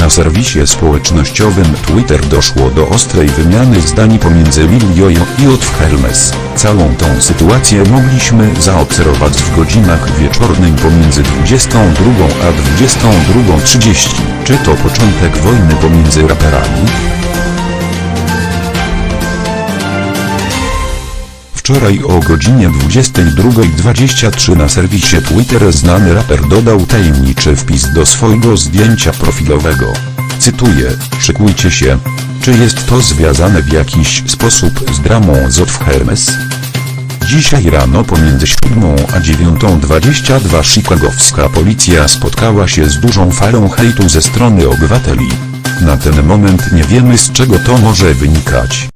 Na serwisie społecznościowym Twitter doszło do ostrej wymiany zdań pomiędzy Lil Jojo i Otw Hermes. Całą tą sytuację mogliśmy zaobserwować w godzinach wieczornym pomiędzy 22 a 22.30. Czy to początek wojny pomiędzy raperami? Wczoraj o godzinie 22.23 na serwisie Twitter znany raper dodał tajemniczy wpis do swojego zdjęcia profilowego. Cytuję, szykujcie się. Czy jest to związane w jakiś sposób z dramą z Otw Hermes? Dzisiaj rano pomiędzy 7 a 9.22 chicagowska policja spotkała się z dużą falą hejtu ze strony obywateli. Na ten moment nie wiemy z czego to może wynikać.